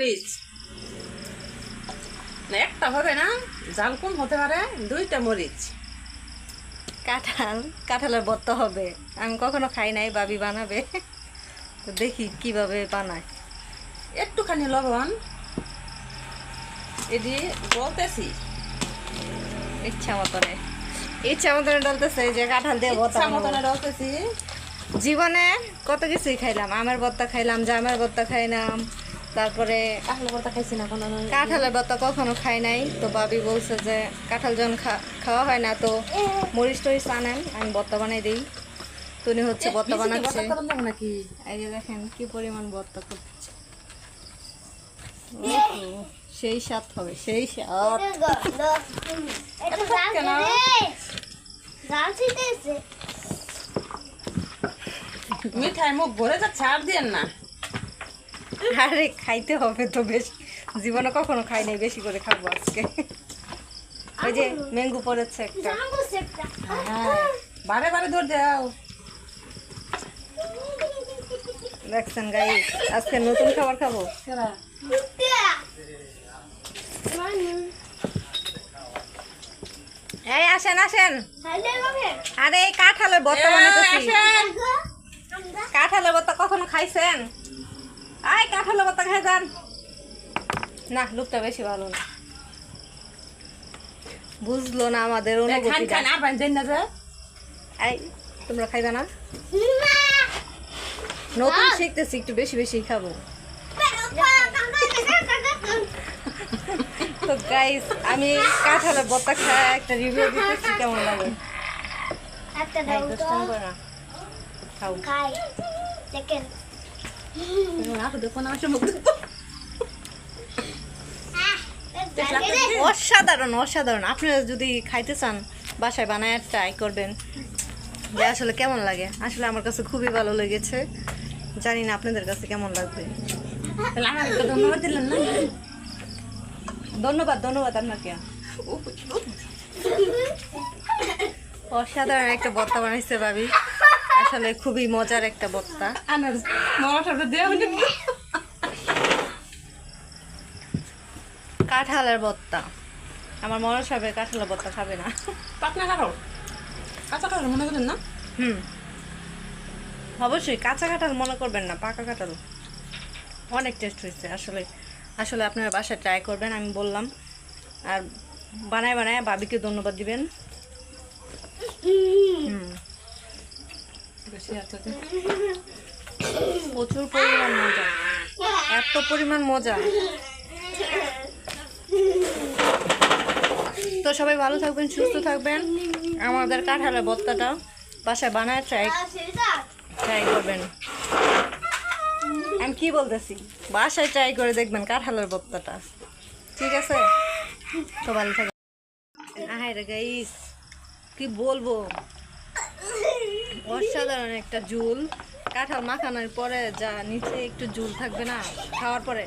মরিচ একটা হবে না জাল কম হতে পারে? দুইটা মরিচ। কাঁঠাল কাঁঠালের ভর্তা হবে। আমি কখনো খাই নাই বাবি বানাবে। তো দেখি কীভাবে বানায়। একটুখানি লবণ। এটি বলতেছি ইচ্ছা মতনে। ইচ্ছা মতনে ডলতেছে যে কাঁঠাল দিয়ে ইচ্ছা মতনে বলতেছি জীবনে কত কিছুই খাইলাম। আমের ভর্তা খাইলাম জামের ভর্তা খাইলাম। তারপরে কাহলে বলতে খাইছি না কোনো কাঁঠালের ভর্তা কখনো খাই নাই। তো বাবি বলছে যে কাঁঠাল যখন খাওয়া হয় না তো মরিচ টরিচ আনেন আমি ভর্তা বানাই দিই। তো উনি হচ্ছে ভর্তা বানাচ্ছে। নাকি? এই যে দেখেন কি পরিমাণ ভর্তা করছে। সেই স্বাদ হবে সেই স্বাদ। মিঠাই মুখ ভরে যাচ্ছে আর দিয়েন না। আরে খাইতে হবে তো বেশ। জীবনে কখনো খাই নাই বেশি করে খাব আজকে। ওই যে ম্যাঙ্গো পড়েছে একটা। হ্যাঁ বারে বারে দৌড় দাও দেখছেন গাই আজকে নতুন খাবার খাব? এই আসেন আসেন। আরে এই কাঁঠালের বানাইতেছি। কাঁঠালের ভর্তা কখনো খাইছেন? আই কাঁঠালের ভর্তা খাই যান না লোকটা বেশি ভালো না। বুঝলো না আমাদের খান আর না তোমরা খাইবে না? নতুন শিখতেছি একটু বেশি বেশি খাব। তো গাইস আমি কাঁঠালের ভর্তা খাই একটা রিভিউ দিতেছি কেমন লাগে? দুষ্টামি করো না। খাও। না তো অসাধারণ অসাধারণ। আপনারা যদি খাইতে চান বাসায় বানায় ট্রাই করবেন। যে আসলে কেমন লাগে? আসলে আমার কাছে খুবই ভালো লেগেছে। জানি না আপনাদের কাছে কেমন লাগবে। ধন্যবাদ দিলেন না? ধন্যবাদ ধন্যবাদ আপনাকে। অসাধারণ একটা ভর্তা বানাইছে ভাবি। আসলে খুবই মজার একটা হয়নি কাঁঠালের ভর্তা আমার মনে হবে কাঁঠালের ভর্তা খাবে না। পাতনা কাটো কাঁচা কাটো মনে করেন না? হুম। অবশ্যই কাঁচা কাঁঠাল মনে করবেন না পাকা কাঁঠাল। অনেক টেস্ট হয়েছে আসলে। আসলে আপনারা বাসায় ট্রাই করবেন আমি বললাম। আর বানায় বানায় বাবিকে ধন্যবাদ দিবেন হুম প্রচুর পরিমাণ মজা। এত পরিমাণ মজা। তো সবাই ভালো থাকবেন, সুস্থ থাকবেন। আমাদের কাঁঠালের ভর্তাটা বাসায় বানায় ট্রাই ট্রাই করবেন। আমি কি বলতেছি? বাসায় ট্রাই করে দেখবেন কাঁঠালের ভর্তাটা ঠিক আছে? তো ভালো থাকবেন। রে কি বলব? অসাধারণ একটা জুল কাঁঠাল মাখানোর পরে যা নিচে একটু জুল থাকবে না খাওয়ার পরে।